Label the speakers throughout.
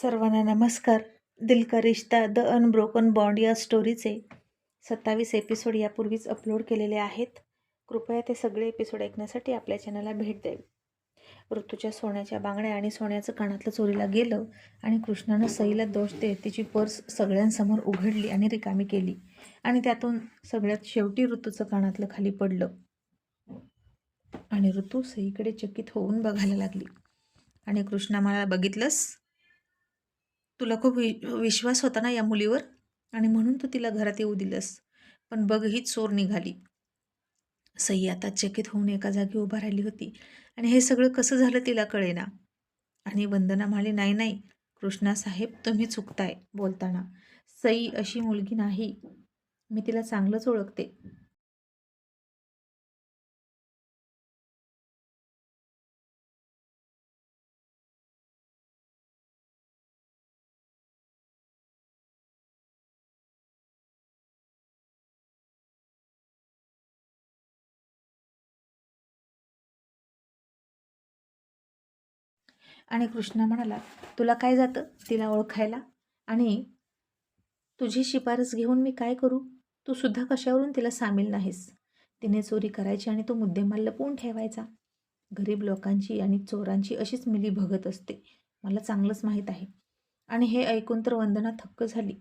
Speaker 1: सर्वांना नमस्कार. Dilkar Rishta the unbroken bond या स्टोरीचे सत्तावीस एपिसोड यापूर्वीच अपलोड केलेले आहेत. कृपया ते सगळे एपिसोड ऐकण्यासाठी आपल्या चॅनलला भेट द्यावी. ऋतूच्या सोन्याच्या बांगड्या आणि सोन्याचं कानातलं चोरीला गेलं आणि कृष्णानं सईला दोष देत तिची पर्स सगळ्यांसमोर उघडली आणि रिकामी केली आणि त्यातून सगळ्यात शेवटी ऋतूचं कानातलं खाली पडलं. आणि ऋतू सईकडे चकित होऊन बघायला लागली. आणि कृष्णा मला बघितलंस? तुला खूप वि विश्वास होता ना या मुलीवर? आणि म्हणून तू तिला घरात येऊ दिलंस. पण बघ ही चोर निघाली. सई आता चकित होऊन एका जागी उभा राहिली होती. आणि हे सगळं कसं झालं तिला कळेना. आणि वंदना म्हणाली नाही नाही कृष्णा साहेब तुम्ही चुकताय बोलताना. सई अशी मुलगी नाही. मी तिला चांगलंच ओळखते. आणि कृष्णा म्हणाला तुला काय जातं तिला ओळखायला? आणि तुझी शिफारस घेऊन मी काय करू? तू सुद्धा कशावरून तिला सामील नाहीस? तिने चोरी करायची आणि तो मुद्देमाल लपवून ठेवायचा. गरीब लोकांची आणि चोरांची अशीच मिली भगत असते. मला चांगलंच माहीत आहे. आणि हे ऐकून तर वंदना थक्क झाली.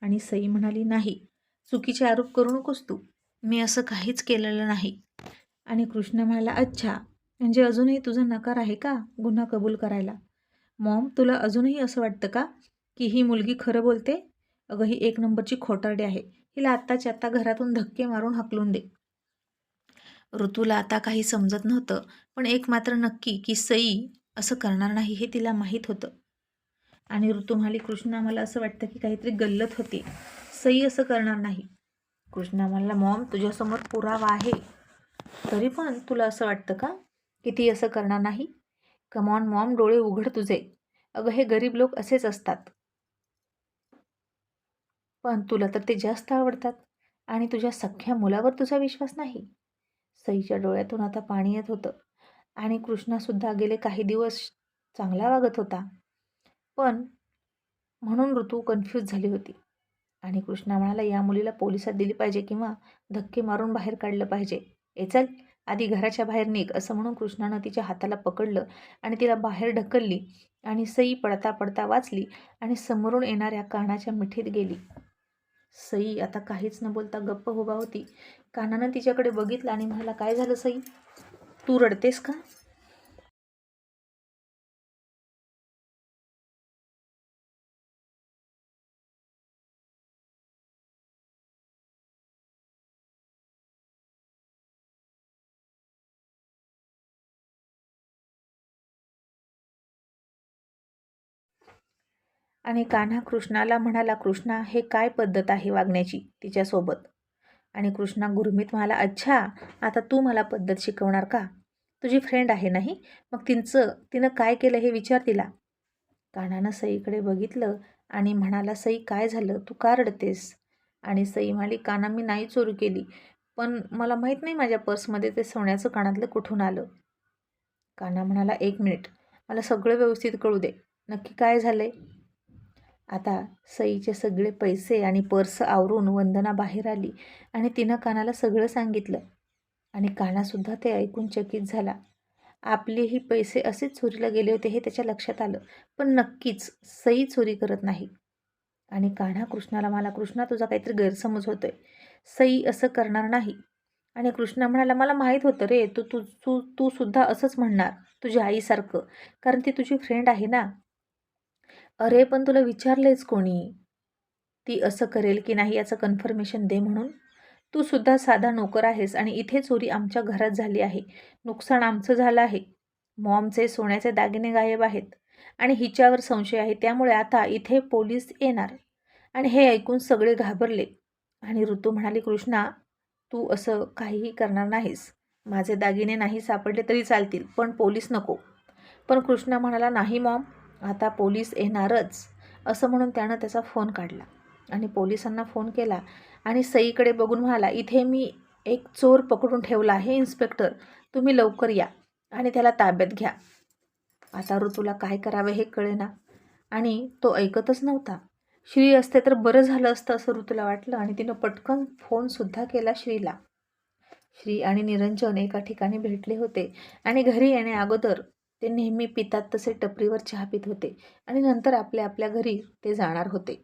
Speaker 1: आणि सई म्हणाली नाही चुकीचे आरोप करू नकोस तू. मी असं काहीच केलेलं नाही. आणि कृष्ण म्हणाला अच्छा म्हणजे अजूनही तुझा नकार आहे का गुन्हा कबूल करायला? मॉम तुला अजूनही असं वाटतं का की ही मुलगी खरं बोलते? अगं ही एक नंबरची खोटारडी आहे. हिला आत्ताच्या आत्ता घरातून धक्के मारून हकलून दे. ऋतूला आता काही समजत नव्हतं पण एक मात्र नक्की की सई असं करणार नाही हे तिला माहीत होतं. आणि ऋतू म्हणाली कृष्णा मला असं वाटतं की काहीतरी गल्लत होती. सई असं करणार नाही. कृष्णा म्हणला मॉम तुझ्यासमोर पुरावा आहे. तरी पण तुला असं वाटतं का किती असं करणार नाही? कमॉन मॉम डोळे उघड तुझे. अगं हे गरीब लोक असेच असतात. पण तुला तर ते जास्त आवडतात. आणि तुझ्या सख्ख्या मुलावर तुझा विश्वास नाही. सईच्या डोळ्यातून आता पाणी येत होतं. आणि कृष्णासुद्धा गेले काही दिवस चांगला वागत होता. पण म्हणून ऋतू कन्फ्यूज झाली होती. आणि कृष्णा म्हणाला या मुलीला पोलिसात दिली पाहिजे किंवा धक्के मारून बाहेर काढलं पाहिजे. ए चल आधी घराच्या बाहेर निघ असं म्हणून कृष्णानं तिच्या हाताला पकडलं आणि तिला बाहेर ढकलली आणि सई पडता पडता वाचली आणि समोरून येणाऱ्या कानाच्या मिठीत गेली. सई आता काहीच न बोलता गप्प उभा होती. कानानं तिच्याकडे बघितलं आणि म्हणाला काय झालं सई? तू रडतेस का? आणि कान्हा कृष्णाला म्हणाला कृष्णा हे काय पद्धत आहे वागण्याची तिच्यासोबत? आणि कृष्णा गुरमीत म्हणाला अच्छा आता तू मला पद्धत शिकवणार का? तुझी फ्रेंड आहे नाही? मग तिचं तिनं काय केलं हे विचार तिला. कान्हानं सईकडे बघितलं आणि म्हणाला सई काय झालं? तू का रडतेस? आणि सई म्हणाली काना मी नाही चोरी केली पण मला माहीत नाही माझ्या पर्समध्ये ते सोन्याचं कानातलं कुठून आलं. काना म्हणाला एक मिनिट मला सगळं व्यवस्थित कळू दे. नक्की काय झालं आहे आता सईचे सगळे पैसे आणि पर्स आवरून वंदना बाहेर आली आणि तिनं कानाला सगळं सांगितलं. आणि कानासुद्धा ते ऐकून चकित झाला. आपलेही पैसे असेच चोरीला गेले होते हे त्याच्या लक्षात आलं पण नक्कीच सई चोरी करत नाही. आणि कान्हा कृष्णाला मला कृष्णा तुझा काहीतरी गैरसमज होतोय. सई असं करणार नाही. आणि कृष्णा म्हणाला मला माहीत होतं रे तू तू तू तू सुद्धा असंच म्हणणार तुझ्या आईसारखं. कारण ती तुझी फ्रेंड आहे ना. अरे पण तुला विचारलेच कोणी? ती असं करेल की नाही याचं कन्फर्मेशन दे म्हणून? तू सुद्धा साधा नोकर आहेस आणि इथे चोरी आमच्या घरात झाली आहे. नुकसान आमचं झालं आहे. मॉमचे सोन्याचे दागिने गायब आहेत. आणि हिच्यावर संशय आहे त्यामुळे आता इथे पोलीस येणार. आणि हे ऐकून सगळे घाबरले. आणि ऋतू म्हणाली कृष्णा तू असं काहीही करणार नाहीस. माझे दागिने नाही सापडले तरी चालतील पण पोलीस नको. पण कृष्णा म्हणाला नाही मॉम आता पोलीस येणारच असं म्हणून त्यानं त्याचा फोन काढला. आणि पोलिसांना फोन केला आणि सईकडे बघून म्हणाला इथे मी एक चोर पकडून ठेवला आहे इन्स्पेक्टर. तुम्ही लवकर या आणि त्याला ताब्यात घ्या. आता ऋतूला काय करावे हे कळेना आणि तो ऐकतच नव्हता. श्री असते तर बरं झालं असतं असं ऋतूला वाटलं आणि तिनं पटकन फोनसुद्धा केला श्रीला. श्री आणि निरंजन एका ठिकाणी भेटले होते आणि घरी येण्या अगोदर ते नेहमी पितात तसे टपरीवर चहा पित होते आणि नंतर आपल्या आपल्या घरी ते जाणार होते.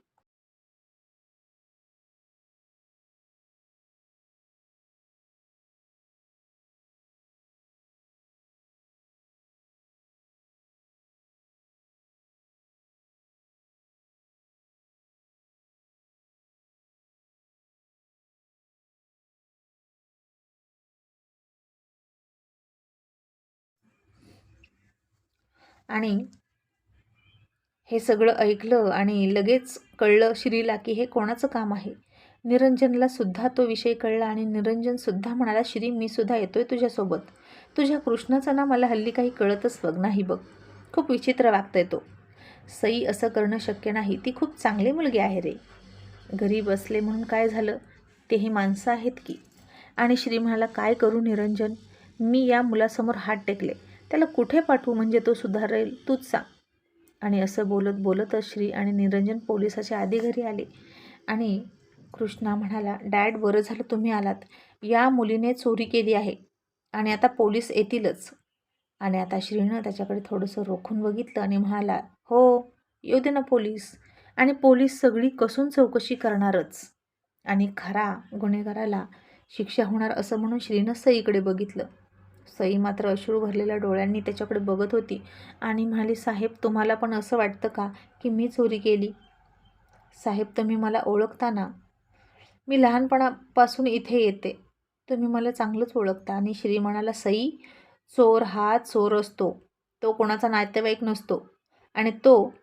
Speaker 1: आणि हे सगळं ऐकलं आणि लगेच कळलं श्रीला की हे कोणाचं काम आहे? निरंजनला सुद्धा तो विषय कळला आणि निरंजन सुद्धा म्हणाला श्री मी सुद्धा येतोय तुझ्यासोबत. तुझ्या कृष्णाचं ना मला हल्ली काही कळतच बघ नाही बघ. खूप विचित्र वागतंय तो. सई असं करणं शक्य नाही. ती खूप चांगली मुलगी आहे रे. घरी बसले म्हणून काय झालं? तेही माणसं आहेत की? आणि श्री म्हणाला काय करू निरंजन? मी या मुलासमोर हात टेकले. त्याला कुठे पाठवू म्हणजे तो सुधारेल तूच सांग. आणि असं बोलत बोलतच श्री आणि निरंजन पोलिसाच्या आधी घरी आले. आणि कृष्णा म्हणाला डॅड बरं झालं तुम्ही आलात. या मुलीने चोरी केली आहे आणि आता पोलीस येतीलच. आणि आता श्रीनं त्याच्याकडे थोडंसं रोखून बघितलं आणि म्हणाला हो येऊ दे ना पोलीस. आणि पोलीस सगळी कसून चौकशी करणारच. आणि खरा गुन्हेगाराला शिक्षा होणार असं म्हणून श्रीनं सईकडे बघितलं. सई मात्र अश्रू भरलेल्या डोळ्यांनी त्याच्याकडे बघत होती. आणि म्हणाली साहेब तुम्हाला पण असं वाटतं का की मी चोरी केली? साहेब तुम्ही मला ओळखता ना? मी लहानपणापासून इथे येते. तुम्ही मला चांगलंच ओळखता. आणि श्री म्हणाला सई चोर हा चोर असतो. तो कोणाचा नातेवाईक नसतो. आणि तो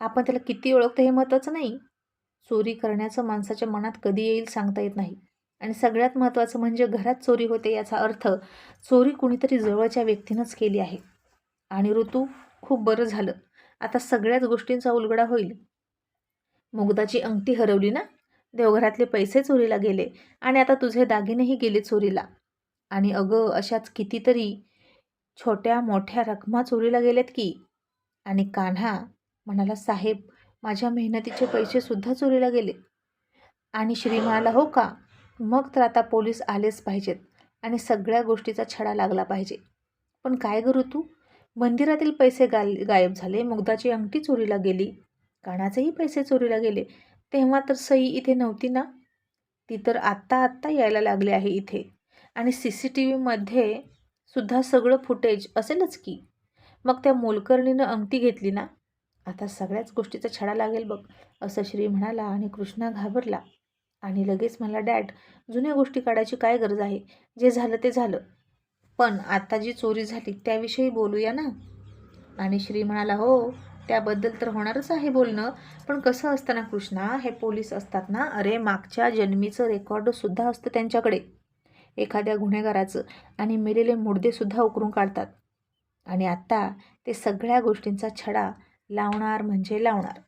Speaker 1: आपण त्याला किती ओळखतो हे महत्त्वाचं नाही. चोरी करण्याचं माणसाच्या मनात कधी येईल सांगता येत नाही. आणि सगळ्यात महत्त्वाचं म्हणजे घरात चोरी होते याचा अर्थ चोरी कुणीतरी जवळच्या व्यक्तीनंच केली आहे. आणि ऋतू खूप बरं झालं. आता सगळ्याच गोष्टींचा उलगडा होईल. मुगदाची अंगठी हरवली ना? देवघरातले पैसे चोरीला गेले आणि आता तुझे दागिनेही गेले चोरीला. आणि अगं अशाच कितीतरी छोट्या मोठ्या रकमा चोरीला गेलेत की. आणि कान्हा म्हणाला साहेब माझ्या मेहनतीचे पैसेसुद्धा चोरीला गेले. आणि श्री म्हणाला हो का? मग तर आता पोलीस आलेच पाहिजेत आणि सगळ्या गोष्टीचा छडा लागला पाहिजे. पण काय करू तू? मंदिरातील पैसे गा गायब झाले. मुग्धाची अंगठी चोरीला गेली. कानाचेही पैसे चोरीला गेले. तेव्हा तर सई इथे नव्हती ना? ती तर आत्ता आत्ता यायला लागली आहे इथे. आणि सी सी टी व्हीमध्ये सुद्धा सगळं फुटेज असेलच की? मग त्या मोलकर्णीनं अंगठी घेतली ना? आता सगळ्याच गोष्टीचा छडा लागेल बघ असं श्री म्हणाला आणि कृष्णा घाबरला. आणि लगेच मला डॅड जुन्या गोष्टी काढायची काय गरज आहे? जे झालं ते झालं. पण आता जी चोरी झाली त्याविषयी बोलूया ना. आणि श्री म्हणाला हो त्याबद्दल तर होणारच आहे बोलणं. पण कसं असतं ना कृष्णा हे पोलीस असतात ना अरे मागच्या जन्मीचं रेकॉर्डसुद्धा असतं त्यांच्याकडे. एखाद्या गुन्हेगाराचं. आणि मेलेले मुडदेसुद्धा उकरून काढतात. आणि आत्ता ते सगळ्या गोष्टींचा छडा लावणार म्हणजे लावणार.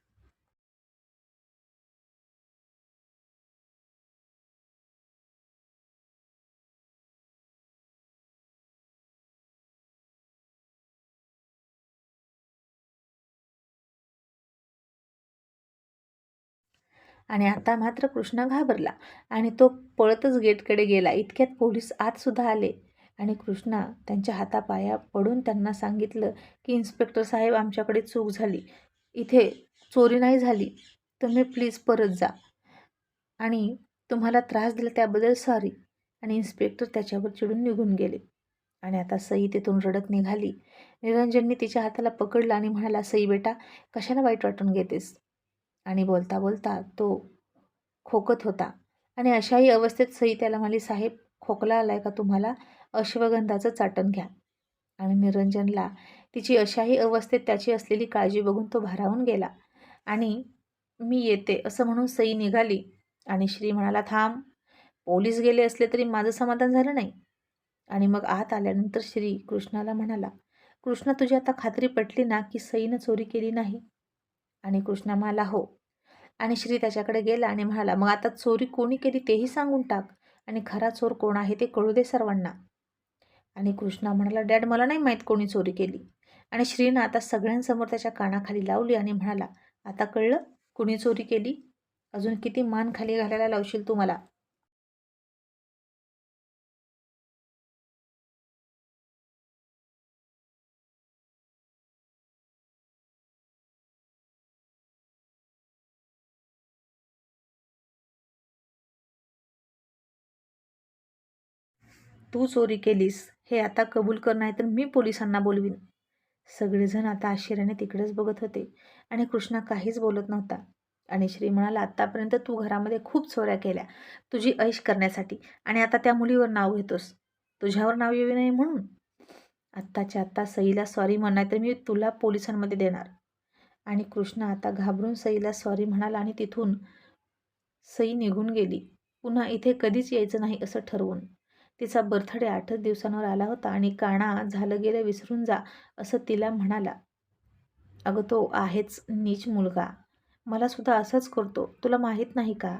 Speaker 1: आणि आता मात्र कृष्णा घाबरला आणि तो पळतच गेटकडे गेला. इतक्यात पोलीस आतसुद्धा आले आणि कृष्णा त्यांच्या हातापाया पडून त्यांना सांगितलं की इन्स्पेक्टर साहेब आमच्याकडे चूक झाली. इथे चोरी नाही झाली. तुम्ही प्लीज परत जा. आणि तुम्हाला त्रास दिला त्याबद्दल सॉरी. आणि इन्स्पेक्टर त्याच्यावर चिडून निघून गेले. आणि आता सई तिथून रडत निघाली. निरंजननी तिच्या हाताला पकडलं आणि म्हणाला सई बेटा कशाला वाईट वाटून घेतेस? आणि बोलता बोलता तो खोकत होता. आणि अशाही अवस्थेत सई त्याला म्हणाली साहेब खोकला आलाय का तुम्हाला? अश्वगंधाचं चाटण घ्या. आणि निरंजनला तिची अशाही अवस्थेत त्याची असलेली काळजी बघून तो भारावून गेला. आणि मी येते असं म्हणून सई निघाली. आणि श्री म्हणाला थांब पोलीस गेले असले तरी माझं समाधान झालं नाही. आणि मग आत आल्यानंतर श्री कृष्णाला म्हणाला कृष्णा तुझी आता खात्री पटली ना की सईनं चोरी केली नाही? आणि कृष्णा म्हणाला हो आणि श्री त्याच्याकडे गेला आणि म्हणाला मग आता चोरी कोणी केली तेही सांगून टाक. आणि खरा चोर कोण आहे ते कळू दे सर्वांना. आणि कृष्णा म्हणाला डॅड मला नाही माहीत कोणी चोरी केली. आणि श्रीनं आता सगळ्यांसमोर त्याच्या कानाखाली लावली आणि म्हणाला आता कळलं कुणी चोरी केली? अजून किती मान खाली घालायला लावशील तू मला? तू चोरी केलीस हे आता कबूल कर नाही तर मी पोलिसांना बोलवीन. सगळेजण आता आश्चर्याने तिकडेच बघत होते आणि कृष्णा काहीच बोलत नव्हता. आणि श्री म्हणाला आत्तापर्यंत तू घरामध्ये खूप चोऱ्या केल्या तुझी ऐश करण्यासाठी. आणि आता त्या मुलीवर नाव घेतोस. तुझ्यावर नाव येऊ नये म्हणून. आत्ताच्या आत्ता सईला सॉरी म्हणाय तर मी तुला पोलिसांमध्ये देणार. आणि कृष्णा आता घाबरून सईला सॉरी म्हणाला आणि तिथून सई निघून गेली. पुन्हा इथे कधीच यायचं नाही असं ठरवून. तिचा बर्थडे आठच दिवसांवर आला होता आणि काणा झालं गेलं विसरून जा असं तिला म्हणाला. अगं तो आहेच नीच मुलगा. मला सुद्धा असंच करतो. तुला माहीत नाही का?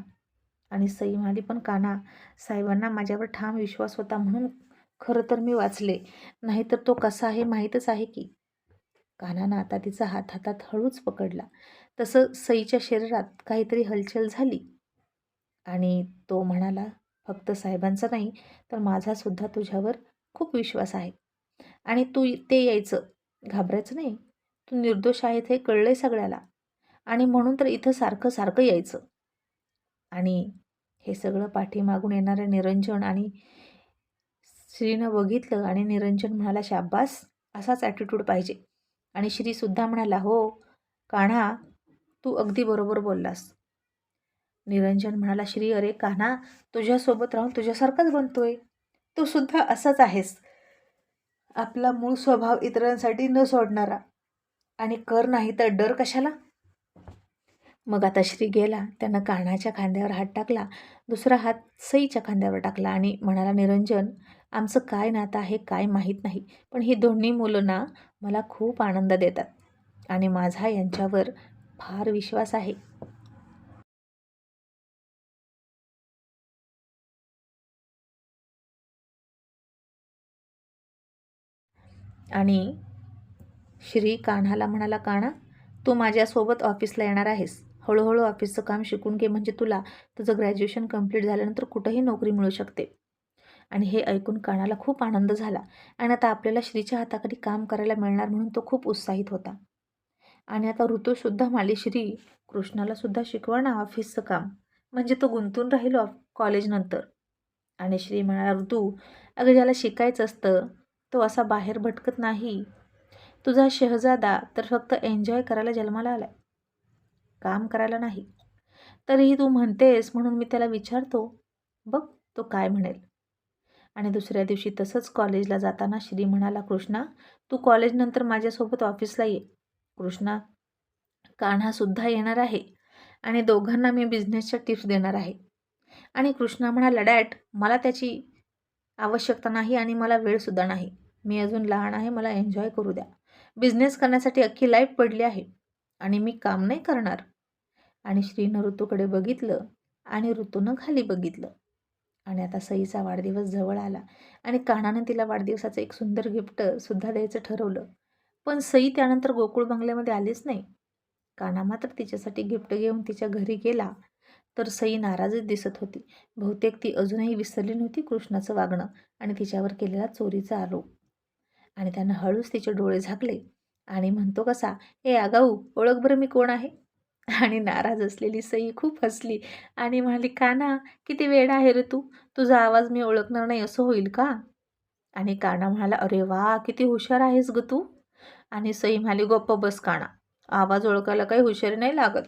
Speaker 1: आणि सई म्हणाली पण काना साहेबांना माझ्यावर ठाम विश्वास होता म्हणून खरं तर मी वाचले. नाहीतर तो कसा आहे माहीतच आहे की. कानानं आता तिचा हात हातात हळूच पकडला. तसं सईच्या शरीरात काहीतरी हलचल झाली. आणि तो म्हणाला फक्त साहेबांचा नाही तर माझासुद्धा तुझ्यावर खूप विश्वास आहे. आणि तू ते यायचं घाबरायचं नाही. तू निर्दोष आहे हे कळलं आहे सगळ्याला. आणि म्हणून तर इथं सारखं सारखं यायचं. आणि हे सगळं पाठीमागून येणारं निरंजन आणि श्रीनं बघितलं आणि निरंजन म्हणाला शाब्बास असाच ॲटिट्यूड पाहिजे. आणि श्रीसुद्धा म्हणाला हो कान्हा तू अगदी बरोबर बोललास. निरंजन म्हणाला श्री अरे कान्हा तुझ्यासोबत राहून तुझ्यासारखाच बनतोय. तू सुद्धा असाच आहेस. आपला मूळ स्वभाव इतरांसाठी न सोडणारा. आणि कर नाही तर डर कशाला? मग आता श्री गेला त्यानं कान्हाच्या खांद्यावर हात टाकला दुसरा हात सईच्या खांद्यावर टाकला आणि म्हणाला निरंजन आमचं काय नातं आहे काय माहीत नाही पण ही दोन्ही मुलं ना मला खूप आनंद देतात आणि माझा यांच्यावर फार विश्वास आहे. आणि श्री कान्हाला म्हणाला कान्हा तू माझ्यासोबत ऑफिसला येणार आहेस. हळूहळू ऑफिसचं काम शिकून घे म्हणजे तुला तुझं ग्रॅज्युएशन कंप्लीट झाल्यानंतर कुठंही नोकरी मिळू शकते. आणि हे ऐकून कानाला खूप आनंद झाला आणि आता आपल्याला श्रीच्या हाताखाली काम करायला मिळणार म्हणून तो खूप उत्साहित होता. आणि आता ऋतूसुद्धा माली श्री कृष्णालासुद्धा शिकवा ना ऑफिसचं काम. म्हणजे तो गुंतून राहील ऑफ कॉलेजनंतर. आणि श्री म्हणाला ऋतू अगं ज्याला शिकायचं असतं तो असा बाहेर भटकत नाही. तुझा शहजादा तर फक्त एन्जॉय करायला जन्माला आलाय. काम करायला नाही. तरीही तू म्हणतेस म्हणून मी त्याला विचारतो. बघ तो काय म्हणेल. आणि दुसऱ्या दिवशी तसंच कॉलेजला जाताना श्री म्हणाला कृष्णा तू कॉलेजनंतर माझ्यासोबत ऑफिसला ये. कृष्णा कान्हासुद्धा येणार आहे आणि दोघांना मी बिझनेसच्या टिप्स देणार आहे. आणि कृष्णा म्हणाला डॅट मला त्याची आवश्यकता नाही आणि मला वेळसुद्धा नाही. मी अजून लहान आहे मला एन्जॉय करू द्या. बिझनेस करण्यासाठी अख्खी लाईफ पडली आहे आणि मी काम नाही करणार. आणि श्रीनं ऋतूकडे बघितलं आणि ऋतूनं खाली बघितलं. आणि आता सईचा वाढदिवस जवळ आला आणि कानानं तिला वाढदिवसाचं एक सुंदर गिफ्टसुद्धा द्यायचं ठरवलं. पण सई त्यानंतर गोकुळ बंगल्यामध्ये आलीच नाही. काना मात्र तिच्यासाठी गिफ्ट घेऊन तिच्या घरी गेला तर सई नाराजच दिसत होती. बहुतेक ती अजूनही विसरली नव्हती कृष्णाचं वागणं आणि तिच्यावर केलेला चोरीचा आरोप. आणि त्यानं हळूच तिचे डोळे झाकले आणि म्हणतो कसा ए आगाऊ ओळख बरं मी कोण आहे? आणि नाराज असलेली सई खूप हसली आणि म्हणाली काना किती वेळ आहे रे तू? तुझा आवाज मी ओळखणार नाही असं होईल का? आणि काना म्हणाला अरे वा किती हुशार आहेस ग तू. आणि सई म्हणाली गप्प बस काना आवाज ओळखायला काही हुशारी नाही लागत.